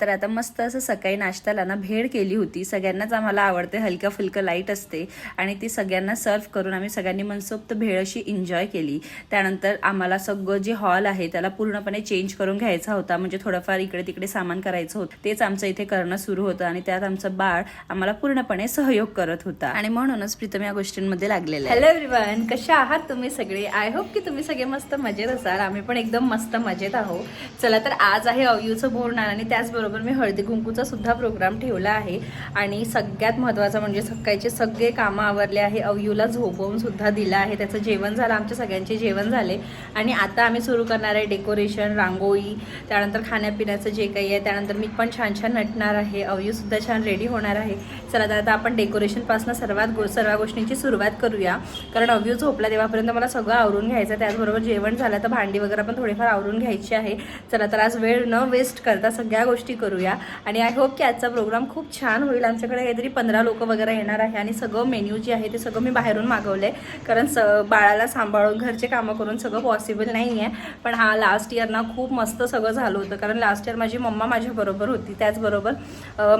तर आता मस्त असं सकाळी नाश्त्याला ना भेळ केली होती. सगळ्यांनाच आम्हाला आवडते हलकं फुलकं लाइट असते. आणि ती सगळ्यांना सर्व करून आम्ही सगळ्यांनी मनसोक्त भेळ अशी एन्जॉय केली. त्यानंतर आम्हाला सगळं जे हॉल आहे त्याला पूर्णपणे चेंज करून घ्यायचा होता. म्हणजे थोडंफार इकडे तिकडे सामान करायचं होतं. तेच आमचं इथे करणं सुरू होतं आणि त्यात आमचं बाळ आम्हाला पूर्णपणे सहयोग करत होता. आणि म्हणूनच प्रीतम या गोष्टींमध्ये लागलेलं हॅलो एव्हरीवन कशा आहात तुम्ही सगळे? आय होप की तुम्ही सगळे मस्त मजेत असाल. आम्ही पण एकदम मस्त मजेत आहोत. चला तर आज आहे अवयूचं बोरणार आणि त्याचबरोबर मी हळदी कुंकूचा सुद्धा प्रोग्राम ठेवला आहे. आणि सगळ्यात महत्त्वाचं म्हणजे सकाळचे सगळे कामं आवरले आहे. अवयूला झोपवून सुद्धा दिलं आहे. त्याचं जेवण झालं आमच्या सगळ्यांचे जेवण झाले. आणि आता आम्ही सुरू करणार आहे डेकोरेशन रांगोळी त्यानंतर खाण्यापिण्याचं जे काही आहे त्यानंतर मी पण छान छान नटणार आहे. अवयू सुद्धा छान रेडी होणार आहे. चला तर आता आपण डेकोरेशनपासून सर्वात गो सर्व गोष्टींची सुरुवात करूया. कारण अवयू झोपला तेव्हापर्यंत मला सगळं आवरून घ्यायचं त्याचबरोबर जेवण झालं तर भांडी वगैरे पण थोडीफार आवरून घ्यायची आहे. चला तर आज वेळ न वेस्ट करता सगळ्या गोष्टी करूया. आणि आय होप की आजचा प्रोग्राम खूप छान होईल. आमच्याकडे काहीतरी पंधरा लोक वगैरे येणार आहे आणि सगळं मेन्यू जे आहे ते सगळं मी बाहेरून मागवलं आहे कारण स बाळाला सांभाळून घरचे कामं करून सगळं पॉसिबल नाही आहे पण हा लास्ट इयर ना खूप मस्त सगळं झालं होतं. कारण लास्ट इयर माझी मम्मा माझ्याबरोबर होती. त्याचबरोबर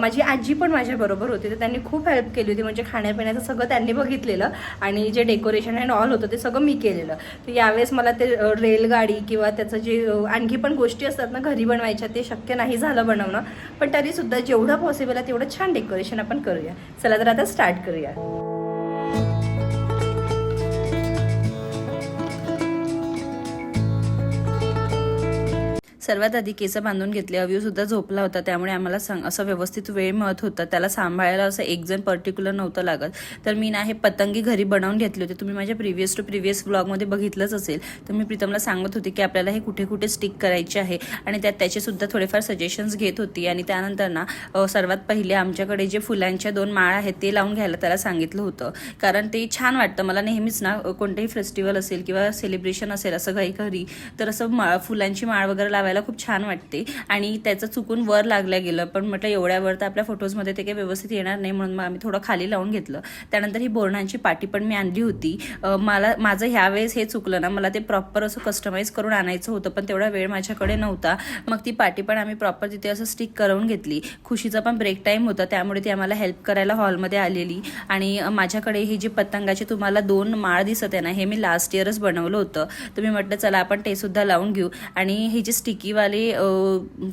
माझी आजी पण माझ्याबरोबर होती. तर त्यांनी खूप हेल्प केली होती. म्हणजे खाण्यापिण्याचं सगळं त्यांनी बघितलेलं. आणि जे डेकोरेशन अँड ऑल होतं ते सगळं मी केलेलं. तर यावेळेस मला ते रेलगाडी किंवा त्याचं जे आणखी पण गोष्टी असतात ना घरी बनवायच्या ते शक्य नाही झालं बनवणं. पण तरीसुद्धा जेवढं पॉसिबल आहे तेवढं छान डेकोरेशन आपण करूया. चला तर आता स्टार्ट करूया. सर्वात आधी केस बांधून घेतले. अव्यू सुद्धा झोपला होता. त्यामुळे आम्हाला सांग असं व्यवस्थित वेळ मिळत होता. त्याला सांभाळायला असं एक जण पर्टिक्युलर नव्हतं लागत. तर मी ना हे पतंगी घरी बनवून घेतले होते. तुम्ही माझ्या प्रिव्हियस टू प्रिव्हियस ब्लॉगमध्ये बघितलंच असेल. तर मी प्रीतमला सांगत होते की आपल्याला हे कुठे कुठे स्टिक करायचे आहे. आणि त्यात त्याचे सुद्धा थोडेफार सजेशन्स घेत होती. आणि त्यानंतर ना सर्वात पहिले आमच्याकडे जे फुलांच्या दोन माळ आहेत ते लावून घ्यायला त्याला सांगितलं होतं. कारण ते छान वाटतं. मला नेहमीच ना कोणतेही कोणतंही फेस्टिवल असेल किंवा सेलिब्रेशन असेल असं काही घरी तर असं मा फुलांची माळ वगैरे लावायला खूप छान वाटते. आणि त्याचं चुकून वर लागलं गेलं. पण म्हटलं एवढ्या वर तर आपल्या फोटोजमध्ये ते काही व्यवस्थित येणार नाही म्हणून मग आम्ही थोडं खाली लावून घेतलं. त्यानंतर ही बोरणांची पाटी पण मी आणली होती. मला माझं ह्यावेळेस हे चुकलं ना मला ते प्रॉपर असं कस्टमाइज करून आणायचं होतं पण तेवढा वेळ माझ्याकडे नव्हता. मग ती पाटी पण आम्ही प्रॉपर तिथे असं स्टिक करून घेतली. खुशीचा पण ब्रेक टाईम होता त्यामुळे ती आम्हाला हेल्प करायला हॉलमध्ये आलेली. आणि माझ्याकडे ही जी पतंगाची तुम्हाला दोन माळ दिसत आहे ना हे मी लास्ट इयरच बनवलं होतं. तर मी म्हटलं चला आपण ते सुद्धा लावून घेऊ. आणि हे जे स्टिक अ,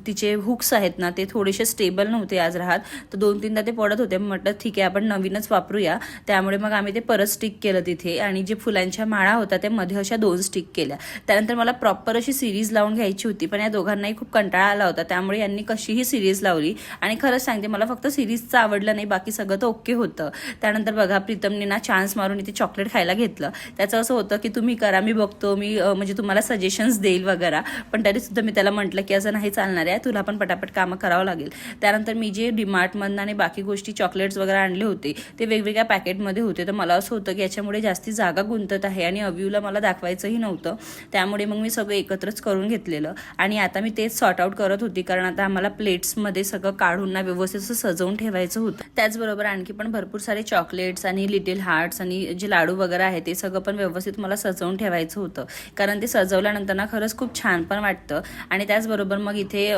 तिचे हुक्स आहेत ना ते थोडेसे स्टेबल नव्हते आज राहत. तर दोन तीनदा ते पडत होते. म्हटलं ठीक आहे आपण नवीनच वापरूया. त्यामुळे मग आम्ही ते परत स्टिक केलं तिथे आणि जे फुलांच्या माळा होत्या त्या मध्ये अशा दोन स्टिक केल्या. त्यानंतर मला प्रॉपर अशी सिरीज लावून घ्यायची होती पण या दोघांनाही खूप कंटाळा आला होता. त्यामुळे यांनी कशीही सिरीज लावली. आणि खरंच सांगते मला फक्त सिरीजचं आवडलं नाही बाकी सगळं तर ओके होतं. त्यानंतर बघा प्रीतमने ना चान्स मारून इथे चॉकलेट खायला घेतलं. त्याचं असं होतं की तुम्ही करा मी बघतो मी म्हणजे तुम्हाला सजेशन्स देईल वगैरे. पण तरी सुद्धा मी त्याला म्हटलं की असं नाही चालणार आहे तुला पण पटापट कामं करावं लागेल. त्यानंतर मी जे डिमार्टमधनं आणि बाकी गोष्टी चॉकलेट्स वगैरे आणले होते ते वेगवेगळ्या पॅकेटमध्ये होते. तर मला असं होतं की याच्यामुळे जास्ती जागा गुंतत आहे आणि अव्यूला मला दाखवायचंही नव्हतं. त्यामुळे मग मी सगळं एकत्रच करून घेतलेलं आणि आता मी तेच सॉर्ट आउट करत होती कारण आता आम्हाला प्लेट्समध्ये सगळं काढून ना व्यवस्थित असं सजवून ठेवायचं होतं. त्याचबरोबर आणखी पण भरपूर सारे चॉकलेट्स आणि लिटिल हार्ट्स आणि जे लाडू वगैरे आहे ते सगळं पण व्यवस्थित मला सजवून ठेवायचं होतं. कारण ते सजवल्यानंतर ना खरंच खूप छान पण वाटतं. आणि त्याचबरोबर मग इथे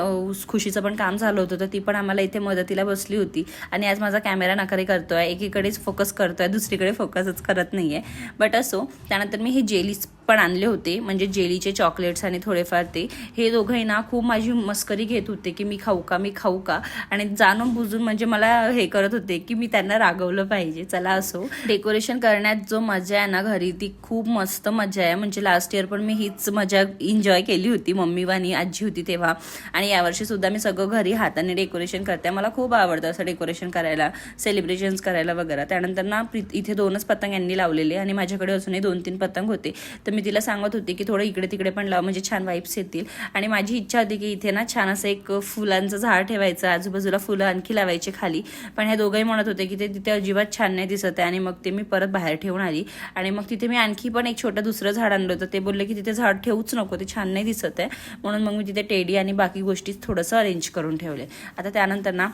खुशीचं पण काम झालं होतं तर ती पण आम्हाला इथे मदतीला बसली होती. आणि आज माझा कॅमेरा नकारी करतोय एकीकडेच फोकस करतोय दुसरीकडे फोकसच करत नाही आहे बट असो त्यानंतर मी हे जेलीज पण आणले होते म्हणजे जेलीचे चॉकलेट्स आणि थोडेफार ते. हे दोघंही ना खूप माझी मस्करी घेत होते की मी खाऊ का मी खाऊ का. आणि जाणून बुजून म्हणजे मला हे करत होते की मी त्यांना रागवलं पाहिजे. चला असो. डेकोरेशन करण्यात जो मजा आहे ना घरी ती खूप मस्त मजा आहे. म्हणजे लास्ट इयर पण मी हीच मजा एन्जॉय केली होती मम्मी आजी होती तेव्हा. आणि यावर्षी सुद्धा मी सगळं घरी हाताने डेकोरेशन करते. मला खूप आवडतं असं डेकोरेशन करायला सेलिब्रेशन्स करायला वगैरे. त्यानंतर ना इथे दोनच पतंग यांनी लावलेले आणि माझ्याकडे अजूनही दोन तीन पतंग होते. तर मी तिला सांगत होते की थोडं इकडे तिकडे पण लाव म्हणजे छान वाईप्स येतील. आणि माझी इच्छा होती की इथे ना छान असं एक फुलांचं झाड ठेवायचं आजूबाजूला फुलं आणखी लावायची खाली. पण ह्या दोघंही म्हणत होते की ते तिथे अजिबात छान नाही दिसत आहे. आणि मग ते मी परत बाहेर ठेवून आली. आणि मग तिथे मी आणखी पण एक छोटं दुसरं झाड आणलं होतं. ते बोलले की तिथे झाड ठेवूच नको ते छान नाही दिसत आहे. म्हणून मग मग मी तिथे टेडी आणि बाकी गोष्टी थोडंसं अरेंज करून ठेवले. आता त्यानंतर ना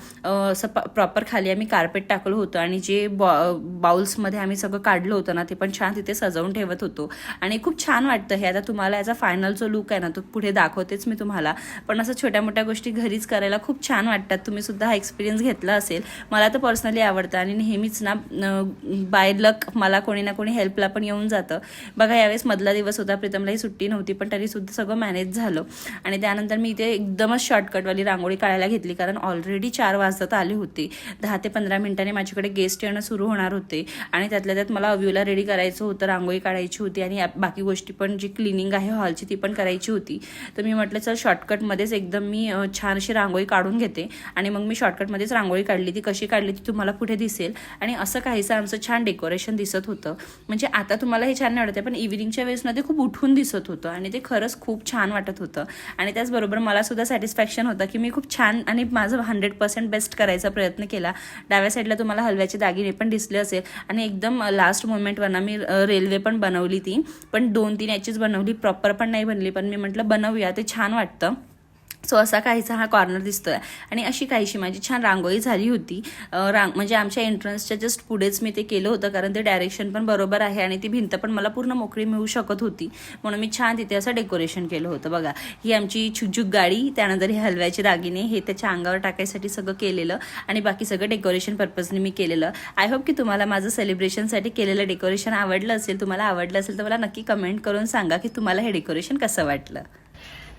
असं प्रॉपर खाली आम्ही कार्पेट टाकलं होतं आणि जे बॉ बाउल्समध्ये आम्ही सगळं काढलं होतं ना ते पण छान तिथे सजवून ठेवत होतो. आणि खूप छान वाटतं हे. आता तुम्हाला याचा फायनल जो लुक आहे ना तो पुढे दाखवतेच मी तुम्हाला. पण असं छोट्या मोठ्या गोष्टी घरीच करायला खूप छान वाटतात. तुम्ही सुद्धा हा एक्सपिरियन्स घेतला असेल. मला तर पर्सनली आवडतं आणि नेहमीच ना बाय लक मला कोणी ना कोणी हेल्पला पण येऊन जातं. बघा यावेळेस मधला दिवस होता प्रीतमलाही सुट्टी नव्हती पण तरी सुद्धा सगळं मॅनेज झालं. आणि त्यानंतर मी इथे एकदमच शॉर्टकटवाली रांगोळी काढायला घेतली कारण ऑलरेडी चार वाजता आले होते. दहा ते पंधरा मिनिटांनी माझ्याकडे गेस्ट येणं सुरू होणार होते. आणि त्यातल्या त्यात मला अव्यूला रेडी करायचं होतं रांगोळी काढायची होती आणि बाकी गोष्टी पण जी क्लिनिंग आहे हॉलची ती पण करायची होती. तर मी म्हटलं चल शॉर्टकटमध्येच एकदम मी छान अशी रांगोळी काढून घेते. आणि मग मी शॉर्टकटमध्येच रांगोळी काढली. ती कशी काढली ती तुम्हाला पुढे दिसेल. आणि असं काहीसं आमचं छान डेकोरेशन दिसत होतं. म्हणजे आता तुम्हाला हे छान नाही आहे पण इव्हिनिंगच्या वेळेस ना ते खूप उठून दिसत होतं आणि ते खरंच खूप छान वाटत होतं. आणि त्याचबरोबर मला सुद्धा सॅटिस्फॅक्शन होतं की मी खूप छान आणि माझं हंड्रेड पर्सेंट बेस्ट करायचा प्रयत्न केला. डाव्या साईडला तुम्हाला हलव्याचे दागिने पण दिसले असेल. आणि एकदम लास्ट मोमेंटवरना मी रेल्वे पण बनवली ती. पण दोन तीन याचीच बनवली. प्रॉपर पण नाही बनली पण मी म्हटलं बनवूया. ते छान वाटतं. सो असा काहीसा हा कॉर्नर दिसतोय. आणि अशी काहीशी माझी छान रांगोळी झाली होती. रांग म्हणजे आमच्या एंट्रन्सच्या जस्ट पुढेच मी ते केलं होतं कारण ते डायरेक्शन पण बरोबर आहे आणि ती भिंत पण मला पूर्ण मोकळी मिळू शकत होती. म्हणून मी छान तिथे असं डेकोरेशन केलं होतं. बघा ही आमची छुकझुक गाडी त्यानंतर हे हलव्याचे दागिने हे त्याच्या अंगावर टाकायसाठी सगळं केलेलं आणि बाकी सगळं डेकोरेशन पर्पजने मी केलेलं. आय होप की तुम्हाला माझं सेलिब्रेशनसाठी केलेलं डेकोरेशन आवडलं असेल तुम्हाला आवडलं असेल तर मला नक्की कमेंट करून सांगा की तुम्हाला हे डेकोरेशन कसं वाटलं.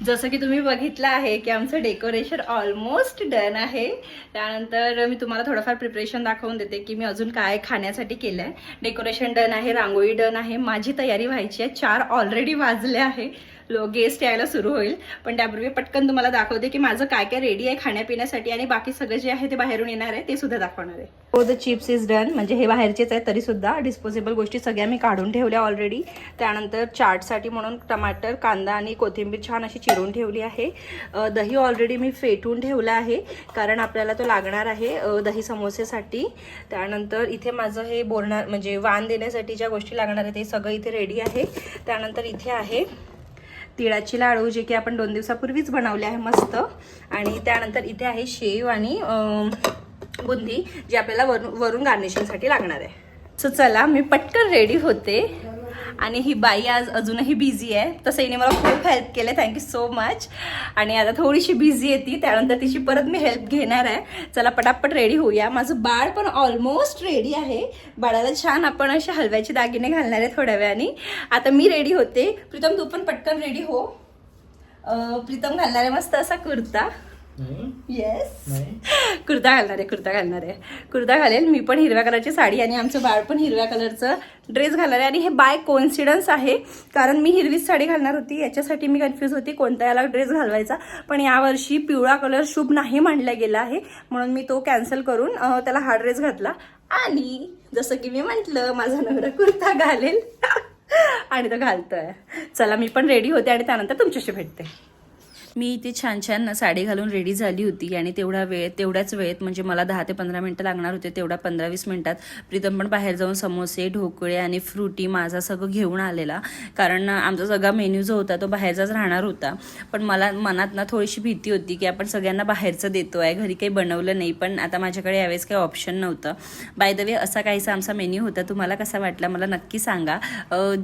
जसं की तुम्ही बघितलं आहे की आमचं डेकोरेशन ऑलमोस्ट डन आहे. त्यानंतर मी तुम्हाला थोडंफार प्रिपरेशन दाखवून देते की मी अजून काय खाण्यासाठी केलं आहे डेकोरेशन डन आहे रांगोळी डन आहे. माझी तयारी व्हायची आहे. चार ऑलरेडी वाजले आहे. लो गेस्ट यायला सुरू होईल. पण त्यापूर्वी पटकन तुम्हाला दाखवते की माझं काय काय रेडी आहे खाण्यापिण्यासाठी आणि बाकी सगळं जे आहे ते बाहेरून येणार आहे ते सुद्धा दाखवणार आहे. हो द चिप्स इज डन म्हणजे हे बाहेरचेच आहे तरी सुद्धा डिस्पोजेबल गोष्टी सगळ्या मी काढून ठेवल्या ऑलरेडी त्यानंतर चाटसाठी म्हणून टमाटर कांदा आणि कोथिंबीर छान अशी चिरून ठेवली आहे. दही ऑलरेडी मी फेटून ठेवलं आहे. कारण आपल्याला तो लागणार आहे दही समोसेसाठी. त्यानंतर इथे माझं हे बोलणार म्हणजे वाण देण्यासाठी ज्या गोष्टी लागणार आहे ते सगळं इथे रेडी आहे. त्यानंतर इथे आहे तिळाची लाडू जे की आपण दोन दिवसापूर्वीच बनवले आहे मस्त. आणि त्यानंतर इथे आहे शेव आणि बुंदी जी आपल्याला वरून वरून गार्निशिंगसाठी लागणार आहे. सो चला मी पटकन रेडी होते. आणि ही बाई आज अजूनही बिझी आहे. तसं हिने मला खूप हेल्प केलं थँक्यू सो मच आणि आता थोडीशी बिझी आहे ती. त्यानंतर तिची परत मी हेल्प घेणार आहे. चला पटापट रेडी होऊया. माझं बाळ पण ऑलमोस्ट रेडी आहे. बाळाला छान आपण असे हलव्याचे दागिने घालणार आहे थोड्या वेळाने. आता मी रेडी होते. प्रीतम तू पण पटकन रेडी हो. प्रीतम घालणार आहे मस्त असा कुर्ता. येस कुर्ता घालणार आहे कुर्ता घालणार आहे. कुर्ता घालेल मी पण हिरव्या कलरची साडी आणि आमचं बाळ पण हिरव्या कलरचं ड्रेस घालणार आहे आणि हे बाय कोइन्सिडन्स आहे कारण मी हिरवीच साडी घालणार होती. याच्यासाठी मी कन्फ्यूज होती कोणत्या याला ड्रेस घालवायचा. पण यावर्षी पिवळा कलर शुभ नाही मानला गेला आहे म्हणून मी तो कॅन्सल करून त्याला हा ड्रेस घातला. आणि जसं की मी म्हटलं माझा नवरा कुर्ता घालेल. आणि तो घालतोय. चला मी पण रेडी होते आणि त्यानंतर तुमच्याशी भेटते. मी इथे छान छान साडी घालून रेडी झाली होती आणि तेवढा वेळ तेवढ्याच वेळेत म्हणजे मला दहा ते पंधरा मिनटं लागणार होते तेवढा पंधरा वीस मिनटात प्रीतम पण बाहेर जाऊन समोसे ढोकळे आणि फ्रुटी माझा सगळं घेऊन आलेला. कारण आमचा सगळा मेन्यू जो होता तो बाहेरचाच राहणार होता. पण मला मनात ना थोडीशी भीती होती की आपण सगळ्यांना बाहेरचं देतो आहे घरी काही बनवलं नाही. पण आता माझ्याकडे यावेळेस काही ऑप्शन नव्हतं. बाय द वे असा काहीसा आमचा मेन्यू होता. तुम्हाला कसा वाटला मला नक्की सांगा.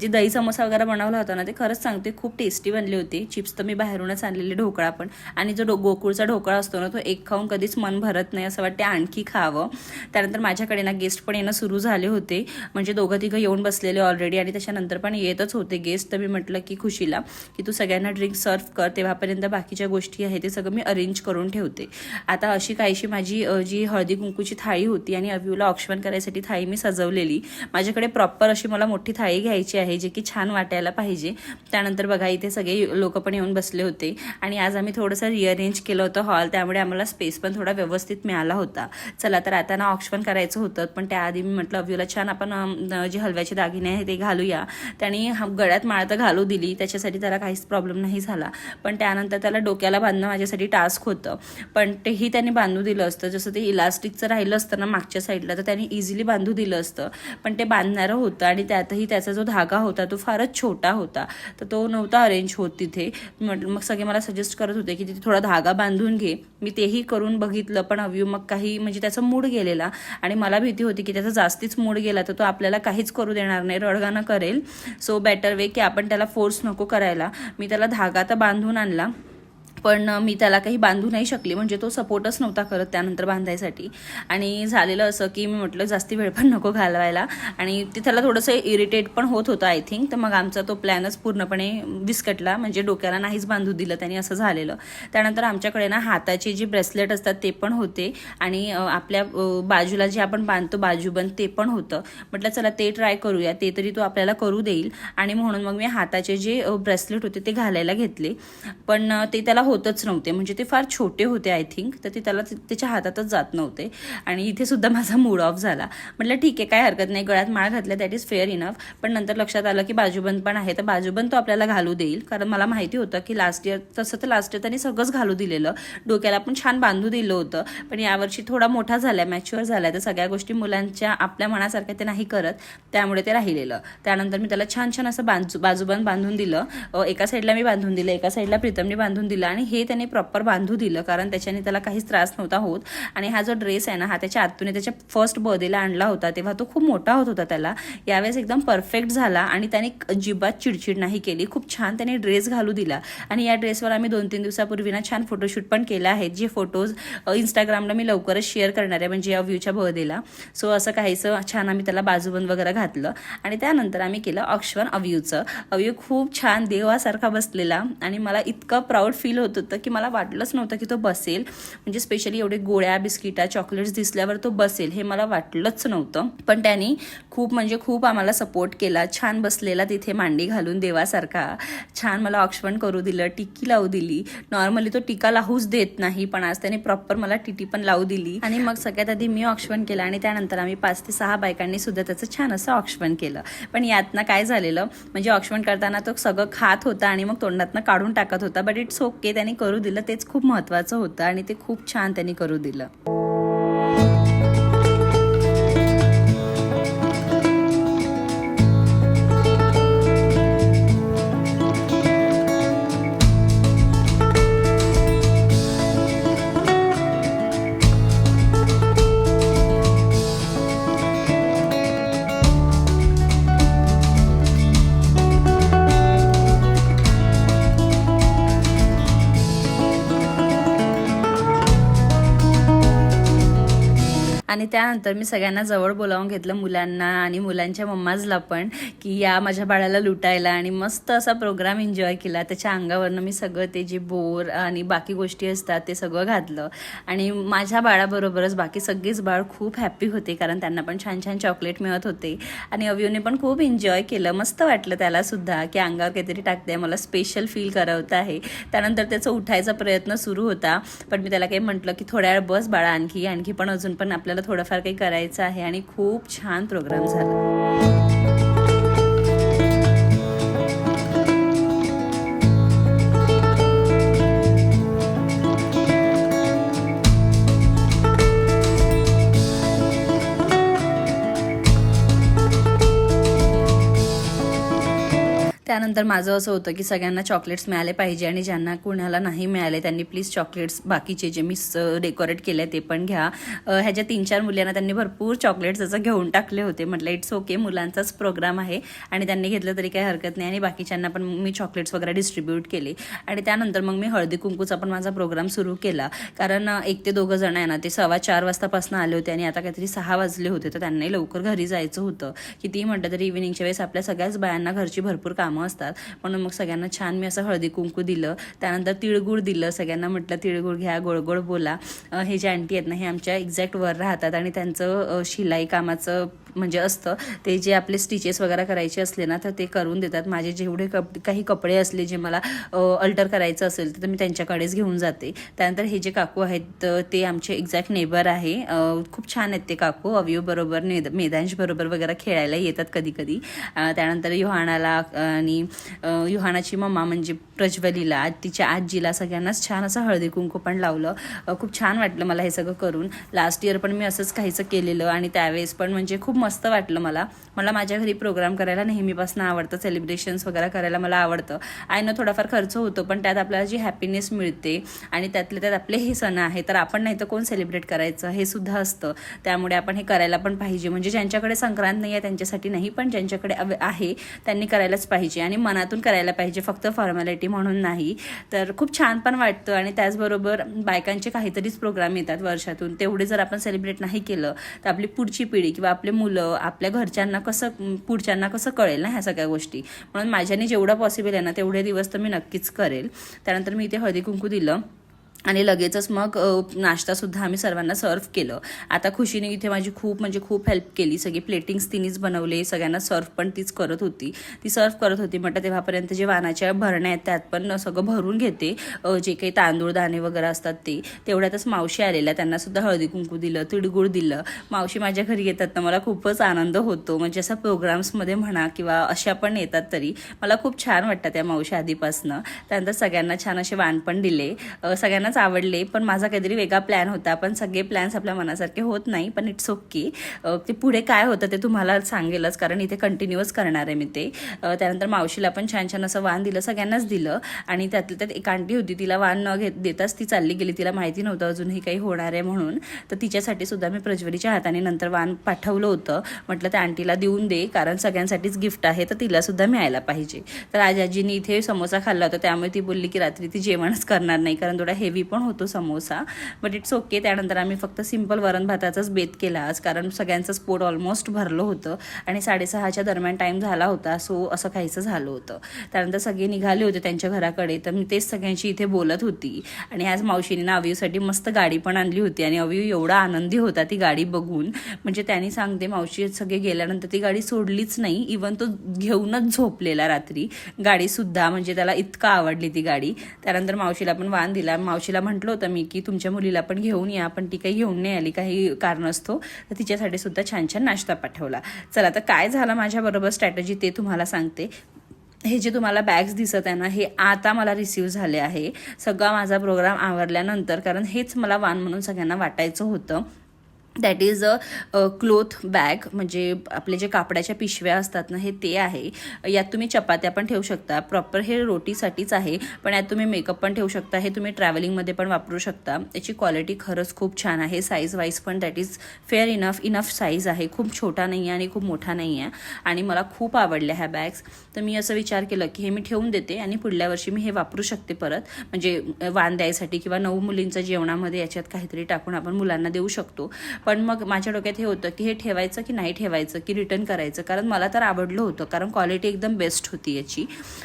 जे दही समोसा वगैरे बनवला होता ना ते खरंच सांगते खूप टेस्टी बनले होते. चिप्स तर मी बाहेरूनच आणलेले ढोकळा पण. आणि जो डो गोकुळचा ढोकळा असतो ना तो एक खाऊन कधीच मन भरत नाही असं वाटते आणखी खावं. त्यानंतर माझ्याकडे ना गेस्ट पण येणं सुरू झाले होते. म्हणजे दोघं तिघं येऊन बसलेले ऑलरेडी आणि त्याच्यानंतर पण येतच होते गेस्ट. तर मी म्हटलं की खुशीला की तू सगळ्यांना ड्रिंक सर्व कर तेव्हापर्यंत बाकीच्या गोष्टी आहे ते सगळं मी अरेंज करून ठेवते. आता अशी काहीशी माझी जी हळदी कुंकूची थाळी होती आणि अव्यूला ऑप्शन करायसाठी थाळी मी सजवलेली माझ्याकडे प्रॉपर अशी मला मोठी थाळी घ्यायची आहे जे की छान वाटायला पाहिजे. त्यानंतर बघा इथे सगळे लोक पण येऊन बसले होते. आणि आज आम्ही थोडंसं रिअरेंज केलं होतं हॉल त्यामुळे आम्हाला स्पेस पण थोडा व्यवस्थित मिळाला होता. चला तर आता ना ऑक्शन करायचं होतं पण त्याआधी मी म्हटलं अव्यूला छान आपण जे हलव्याचे दागिने आहे ते घालूया. त्याने हा- गळ्यात माळ तर घालू दिली त्याच्यासाठी त्याला काहीच प्रॉब्लेम नाही झाला. पण त्यानंतर त्याला डोक्याला बांधणं माझ्यासाठी टास्क होतं. पण तेही त्याने बांधू दिलं असतं. जसं ते इलास्टिकचं राहिलं असतं ना मागच्या साईडला तर त्याने इझिली बांधू दिलं असतं. पण ते बांधणारं होतं आणि त्यातही त्याचा जो धागा होता तो फारच छोटा होता. तर तो नव्हता अरेंज होत तिथे. म्हटलं मग सगळे मला सजेस्ट सजेस्ट करत होते की तिथे थोडा धागा बांधून घे. मी तेही करून बघितलं पण अव्यू मग काही म्हणजे त्याचा मूड गेलेला. आणि मला भीती होती की त्याचा जास्तीच मूड गेला तर तो आपल्याला काहीच करू देणार नाही रडगाणं करेल. सो बेटर वे की आपण त्याला फोर्स नको करायला. मी त्याला धागा तर बांधून आणला. पण मी त्याला काही बांधू नाही शकली. म्हणजे तो सपोर्टच नव्हता करत त्यानंतर बांधायसाठी. आणि झालेलं असं की मी म्हटलं जास्ती वेळ पण नको घालवायला. आणि ते त्याला थोडंसं इरिटेट पण होत होतं आय थिंक तर मग आमचा तो प्लॅनच पूर्णपणे विस्कटला. म्हणजे डोक्याला नाहीच बांधू दिलं त्यांनी असं झालेलं. त्यानंतर आमच्याकडे ना हाताचे जे ब्रेसलेट असतात ते पण होते. आणि आपल्या बाजूला जे आपण बांधतो बाजूबंद ते पण होतं. म्हटलं चला ते ट्राय करूया. ते तरी तो आपल्याला करू देईल. आणि म्हणून मग मी हाताचे जे ब्रेसलेट होते ते घालायला घेतले. पण ते त्याला होतच नव्हते. म्हणजे ते फार छोटे होते आय थिंक तर ते त्याला त्याच्या हातातच जात नव्हते. आणि इथे सुद्धा माझा मूड ऑफ झाला. म्हटलं ठीक आहे काय हरकत नाही. गळ्यात माळ घातल्या दॅट इज फेअर इनफ पण नंतर लक्षात आलं की बाजूबंद पण आहे. तर बाजूबंद तो आपल्याला घालू देईल. कारण मला माहिती होतं की लास्ट इयर तसं तर लास्ट इयर त्यांनी सगळंच घालू दिलेलं. डोक्याला पण छान बांधू दिलं होतं. पण यावर्षी थोडा मोठा झालाय मॅच्युअर झालाय. तर सगळ्या गोष्टी मुलांच्या आपल्या मनासारख्या ते नाही करत. त्यामुळे ते राहिलेलं. त्यानंतर मी त्याला छान छान असं बाजू बाजूबंद बांधून दिलं. एका साईडला मी बांधून दिलं एका साईडला प्रीतमने बांधून दिलं. आणि हे त्याने प्रॉपर बांधू दिलं कारण त्याच्याने त्याला काहीच त्रास नव्हता होत. आणि हा जो ड्रेस आहे ना हा त्याच्या आतून त्याच्या फर्स्ट बर्थडेला आणला होता तेव्हा तो खूप मोठा होत होता त्याला. यावेळेस एकदम परफेक्ट झाला आणि त्याने अजिबात चिडचिड नाही केली. खूप छान त्याने ड्रेस घालू दिला. आणि या ड्रेसवर आम्ही दोन तीन दिवसापूर्वी ना छान फोटोशूट पण केले आहेत जे फोटोज इंस्टाग्रामला मी लवकरच शेअर करणार आहे म्हणजे या व्ह्यूच्या बर्थडेला सो असं काहीसं छान आम्ही त्याला बाजूबंद वगैरे घातलं. आणि त्यानंतर आम्ही केलं अक्षवन अव्यूचं. अव्यू खूप छान देवासारखा बसलेला आणि मला इतकं प्राऊड फील होतं होतं की मला वाटलंच नव्हतं की तो बसेल. म्हणजे स्पेशली एवढे गोळ्या बिस्किटा चॉकलेट्स दिसल्यावर तो बसेल हे मला वाटलंच नव्हतं. पण त्यांनी खूप म्हणजे खूप आम्हाला सपोर्ट केला. छान बसलेला तिथे मांडी घालून देवासारखा. छान मला ऑक्सफण करू दिलं टिक्की लावू दिली. नॉर्मली तो टिका लावूच देत नाही पण आज त्याने प्रॉपर मला टिटी पण लावू दिली. आणि मग सगळ्यात आधी मी ऑक्सफण केलं आणि त्यानंतर आम्ही पाच ते सहा बायकांनी सुद्धा त्याचं छान असं ऑक्सफण केलं. पण यातनं काय झालेलं? म्हणजे ऑक्सफण करताना तो सगळं खात होता आणि मग तोंडातनं काढून टाकत होता बट इट्स ओके त्यांनी करू दिलं तेच खूप महत्त्वाचं होतं आणि ते खूप छान त्यांनी करू दिलं. आणि त्यानंतर मी सगळ्यांना जवळ बोलावून घेतलं मुलांना आणि मुलांच्या मम्माजला पण की या माझ्या बाळाला लुटायला. आणि मस्त असा प्रोग्राम एन्जॉय केला. त्याच्या अंगावरनं मी सगळं ते जे बोर आणि बाकी गोष्टी असतात ते सगळं घातलं. आणि माझ्या बाळाबरोबरच बाकी सगळेच बाळ खूप हॅप्पी होते कारण त्यांना पण छान छान चॉकलेट मिळत होते. आणि अव्यूने पण खूप एन्जॉय केलं. मस्त वाटलं त्यालासुद्धा की अंगावर काहीतरी टाकते मला स्पेशल फील करवत आहे. त्यानंतर त्याचा उठायचा प्रयत्न सुरू होता. पण मी त्याला काही म्हटलं की थोड्या वेळ बस बाळा आणखी आणखी पण अजून पण आपल्याला थोडं थोडंफार काही करायचं आहे आणि खूप छान प्रोग्राम झाला. त्यानंतर माझं असं होतं की सगळ्यांना चॉकलेट्स मिळाले पाहिजे आणि ज्यांना कुणाला नाही मिळाले त्यांनी प्लीज चॉकलेट्स बाकीचे जे मी डेकोरेट केले ते पण घ्या. ह्याच्या तीन चार मुलांना त्यांनी भरपूर चॉकलेट्स असं घेऊन टाकले होते म्हटलं इट्स ओके मुलांचाच प्रोग्राम आहे. आणि त्यांनी घेतलं तरी काही हरकत नाही आणि बाकीच्यांना पण मी चॉकलेट्स वगैरे डिस्ट्रीब्यूट केले. आणि त्यानंतर मग मी हळदी कुंकूचा पण माझा प्रोग्राम सुरू केला. कारण एक ते दोघं जण आहे ना ते सव्वा चार वाजतापासून आले होते आणि आता काहीतरी सहा वाजले होते तर त्यांनाही लवकर घरी जायचं होतं. कितीही म्हटलं तरी इव्हिनिंगच्या वेळेस आपल्या सगळ्याच बायांना घरची भरपूर कामं असतात. म्हणून मग सगळ्यांना छान मी असं हळदी कुंकू दिलं. त्यानंतर तिळगुळ दिलं. सगळ्यांना म्हटलं तिळगुळ घ्या गोड गोड बोला. हे जे आंटी आहेत ना हे आमच्या एक्झॅक्ट वर राहतात आणि त्यांचं शिलाई कामाचं म्हणजे असतं. ते जे आपले स्टिचेस वगैरे करायचे असले ना तर ते करून देतात. माझे जेवढे कप काही कपडे असले जे मला अल्टर करायचं असेल तर मी त्यांच्याकडेच घेऊन जाते. त्यानंतर हे जे काकू आहेत ते आमचे एक्झॅक्ट नेबर आहे. खूप छान आहेत ते काकू. अवयव बरोबर नेद मेदांश बरोबर वगैरे खेळायला येतात कधी कधी त्यानंतर युहानाला आणि युहानाची मम्मा म्हणजे प्रज्वलीला तिच्या आजीला सगळ्यांनाच छान असं हळदी कुंकू पण लावलं. खूप छान वाटलं मला हे सगळं करून. लास्ट इयर पण मी असंच काहीचं केलेलं आणि त्यावेळेस पण म्हणजे खूप मस्त वाटलं मला. मला माझ्या घरी प्रोग्राम करायला नेहमीपासून आवडतं. सेलिब्रेशन्स वगैरे करायला मला आवडतं. आय नो थोडाफार खर्च होतो पण त्यात आपल्याला जी हॅपीनेस मिळते आणि त्यातले त्यात आपले हे सण आहे तर आपण नाही तर कोण सेलिब्रेट करायचं? हे सुद्धा असतं. त्यामुळे आपण हे करायला पण पाहिजे. म्हणजे ज्यांच्याकडे संक्रांत नाही आहे त्यांच्यासाठी नाही पण ज्यांच्याकडे अव- आहे त्यांनी करायलाच पाहिजे आणि मनातून करायला पाहिजे. फक्त फॉर्मॅलिटी म्हणून नाही. तर खूप छान पण वाटतं आणि त्याचबरोबर बायकांचे काहीतरीच प्रोग्राम येतात वर्षातून. तेवढे जर आपण सेलिब्रेट नाही केलं तर आपली पुढची पिढी किंवा आपले मुलं आपल्या घरच्यांना कसं पुढच्यांना कसं कळेल ना ह्या सगळ्या गोष्टी? म्हणून माझ्याने जेवढं पॉसिबल आहे ना तेवढे दिवस तर मी नक्कीच करेल. त्यानंतर मी इथे हळदी कुंकू दिलं. आणि लगेचच मग नाश्तासुद्धा आम्ही सर्वांना सर्व केलं. आता खुशीने इथे माझी खूप म्हणजे खूप हेल्प केली. सगळी प्लेटिंग्स तिनेच बनवले. सगळ्यांना सर्व पण तीच करत होती. ती सर्व करत होती. म्हटलं तेव्हापर्यंत जे वानाच्या भरण्या आहेत त्यात पण सगळं भरून घेते. जे काही तांदूळ दाणे वगैरे असतात ते. तेवढ्यातच मावशी आलेल्या. त्यांनासुद्धा हळदी कुंकू दिलं तिळगुळ दिलं. मावशी माझ्या घरी येतात तर मला खूपच आनंद होतो. म्हणजे असं प्रोग्राम्समध्ये म्हणा किंवा अशा पण येतात तरी. मला खूप छान वाटतं त्या मावशी आधीपासनं. त्यानंतर सगळ्यांना छान असे वाण पण दिले. सगळ्यांनाच सगळ्यांनाच आवडले पण माझा काहीतरी वेगळा प्लॅन होता. पण सगळे प्लॅन्स आपल्या मनासारखे होत नाही पण इट्स ओके ते पुढे काय होतं ते तुम्हाला सांगेलच कारण इथे कंटिन्युअस करणार आहे मी ते. त्यानंतर मावशीला पण छान छान असं वाण दिलं सगळ्यांनाच दिलं. आणि त्यातल्या त्यात एक आंटी होती तिला वाण न घेत देताच ती चालली गेली. तिला माहिती नव्हतं अजूनही काही होणार आहे म्हणून. तर तिच्यासाठी सुद्धा मी प्रज्वलीच्या हाताने नंतर वाण पाठवलं होतं. म्हटलं त्या आंटीला देऊन दे कारण सगळ्यांसाठीच गिफ्ट आहे तर तिला सुद्धा मिळायला पाहिजे. तर आज आजीने इथे समोसा खाल्ला होता त्यामुळे ती बोलली की रात्री ती जेवणच करणार नाही कारण थोडा हेवी पण होतो समोसा बट इट्स ओके त्यानंतर आम्ही फक्त सिंपल वरण भाताचाच बेत केला आज कारण सगळ्यांचं पोट ऑलमोस्ट भरलं होतं आणि साडेसहाच्या दरम्यान टाईम झाला होता सो असं काहीचं झालं होतं. त्यानंतर सगळे निघाले होते त्यांच्या घराकडे तर मी तेच सगळ्यांशी इथे बोलत होती. आणि आज मावशीने ना अवियूसाठी मस्त गाडी पण आणली होती आणि अवियू एवढा आनंदी होता ती गाडी बघून. म्हणजे त्यांनी सांगते मावशी सगळे गेल्यानंतर ती गाडी सोडलीच नाही इवन तो घेऊनच झोपलेला रात्री. गाडीसुद्धा म्हणजे त्याला इतका आवडली ती गाडी. त्यानंतर मावशीला पण वाण दिला. मावशी मावशीला म्हटलं होतं मी की तुमच्या मुलीला पण घेऊन या पण ती काही घेऊन नाही आली काही कारणास्तव तर तिच्यासाठी सुद्धा छान छान नाश्ता पाठवला. चला तर काय झालं माझ्याबरोबर स्ट्रॅटजी ते तुम्हाला सांगते. हे जे तुम्हाला बॅग्स दिसत आहे ना हे आता मला रिसीव झाले आहे. सगळा माझा प्रोग्राम आवरल्यानंतर कारण हेच मला वाण म्हणून सगळ्यांना वाटायचं होतं. That is a cloth bag म्हणजे आपले जे कापडाच्या पिशव्या असतात ना हे ते आहे. यात तुम्ही चपात्या पण ठेवू शकता. प्रॉपर हे रोटीसाठीच आहे पण यात तुम्ही मेकअप पण ठेवू शकता. हे तुम्ही ट्रॅव्हलिंगमध्ये पण वापरू शकता. याची क्वालिटी खरंच खूप छान आहे. साईज वाईज पण that is fair enough enough size आहे. खूप छोटा नाही आहे आणि खूप मोठा नाही आहे आणि मला खूप आवडल्या ह्या बॅग्स तर मी असं विचार केलं की हे मी ठेवून देते आणि पुढल्या वर्षी मी हे वापरू शकते परत. म्हणजे वान द्यायसाठी किंवा नऊ मुलींच्या जेवणामध्ये याच्यात काहीतरी टाकून आपण मुलांना देऊ शकतो. पण मग माझ्या डोक्यात हे होतं की हे ठेवायचं की नाही ठेवायचं की रिटर्न करायचं? कारण मला तर आवडलं होतं कारण क्वालिटी एकदम बेस्ट होती याची.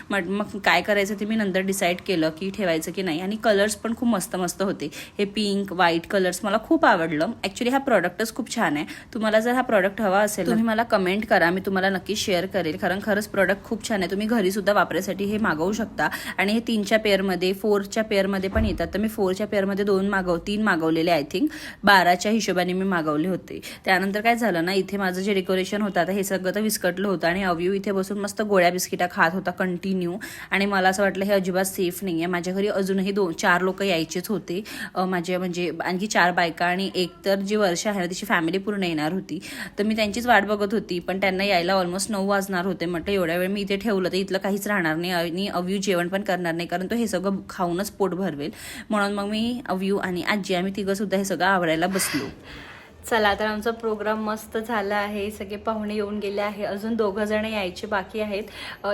मग मग काय करायचं ते मी नंतर डिसाईड केलं की ठेवायचं की नाही. आणि कलर्स पण खूप मस्त मस्त होते. हे पिंक व्हाईट कलर्स मला खूप आवडलं. ॲक्च्युली हा प्रॉडक्टच खूप छान आहे. तुम्हाला जर हा प्रॉडक्ट हवा असेल तुम्ही मला कमेंट करा. मी तुम्हाला नक्की शेअर करेल. कारण खरंच प्रॉडक्ट खूप छान आहे. तुम्ही घरी सुद्धा वापरायसाठी हे मागवू शकता. आणि हे तीनच्या पेअरमध्ये फोरच्या पेअरमध्ये पण येतात. तर मी फोरच्या पेअरमध्ये दोन मागव तीन मागवलेले आय थिंक बाराच्या हिशोबाने मी मागवले होते. त्यानंतर काय झालं ना इथे माझं जे डेकोरेशन होतं आता हे सगळं तर विस्कटलं होतं आणि अव्यू इथे बसून मस्त गोळ्या बिस्किटा खात होता कंटिन्यू आणि मला असं वाटलं हे अजिबात सेफ नाही आहे माझ्या घरी अजूनही दोन चार लोक यायचेच होते. माझे म्हणजे आणखी चार बायका आणि एक तर जी वर्ष आहे ना तिची फॅमिली पूर्ण येणार होती. तर मी त्यांचीच वाट बघत होती पण त्यांना यायला ऑलमोस्ट नऊ वाजणार होते. म्हटलं एवढ्या वेळ मी इथे ठेवलं तर इथलं काहीच राहणार नाही आणि अव्यू जेवण पण करणार नाही कारण तो हे सगळं खाऊनच पोट भरवेल. म्हणून मग मी अव्यू आणि आजी आम्ही तिघं सुद्धा हे सगळं आवरायला बसलो. चला तर आमचा प्रोग्राम मस्त झाला आहे. सगळे पाहुणे येऊन गेले आहे. अजून दोघं जण यायचे बाकी आहेत.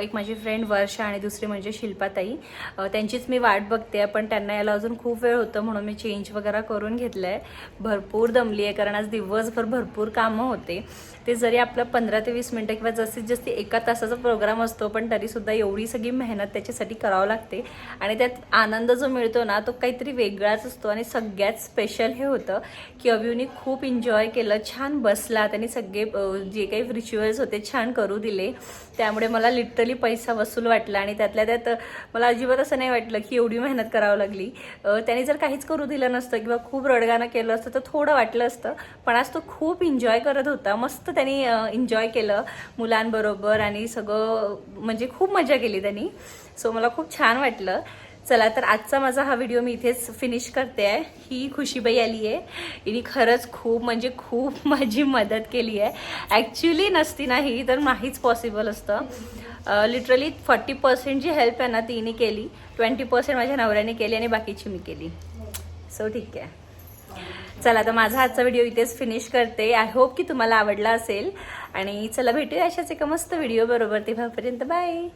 एक माझी फ्रेंड वर्षा आणि दुसरी म्हणजे शिल्पाताई. त्यांचीच मी वाट बघते पण त्यांना यायला अजून खूप वेळ होतं म्हणून मी चेंज वगैरे करून घेतलं आहे भरपूर दमली आहे कारण आज दिवसभर भरपूर कामं होते. ते जरी आपलं पंधरा ते वीस मिनटं किंवा जास्तीत जास्त एका तासाचा प्रोग्राम असतो पण तरीसुद्धा एवढी सगळी मेहनत त्याच्यासाठी करावं लागते. आणि त्यात आनंद जो मिळतो ना तो काहीतरी वेगळाच असतो आणि सगळ्यात स्पेशल हे होतं की अव्यूनी खूप एन्जॉय केलं छान बसला त्यांनी सगळे जे काही रिच्युअल्स होते छान करू दिले. त्यामुळे मला लिटरली पैसा वसूल वाटला आणि त्यातल्या त्यात मला अजिबात असं नाही वाटलं की एवढी मेहनत करावं लागली. त्याने जर काहीच करू दिलं नसतं किंवा खूप रडगाणं केलं असतं तर थोडं वाटलं असतं पण आज तो खूप एन्जॉय करत होता मस्त त्यांनी एन्जॉय केलं मुलांबरोबर आणि सगळं म्हणजे खूप मजा केली त्यांनी. सो मला खूप छान वाटलं. चला तर आजचा माझा हा व्हिडिओ मी इथेच फिनिश करते आहे. ही खुशीबाई आली आहे. हिने खरंच खूप म्हणजे खूप माझी मदत केली आहे. ॲक्च्युली नसती नाही तर नाहीच पॉसिबल असतं. लिटरली फॉर्टी पर्सेंट जी हेल्प आहे ना तिने केली. ट्वेंटी पर्सेंट माझ्या नवऱ्याने केली आणि बाकीची मी केली. सो ठीक आहे. चला तर माझा आजचा व्हिडिओ इथेच फिनिश करते. आय होप की तुम्हाला आवडला असेल. आणि चला भेटूया अशाच एका मस्त व्हिडिओ बरोबर. तेव्हापर्यंत बाय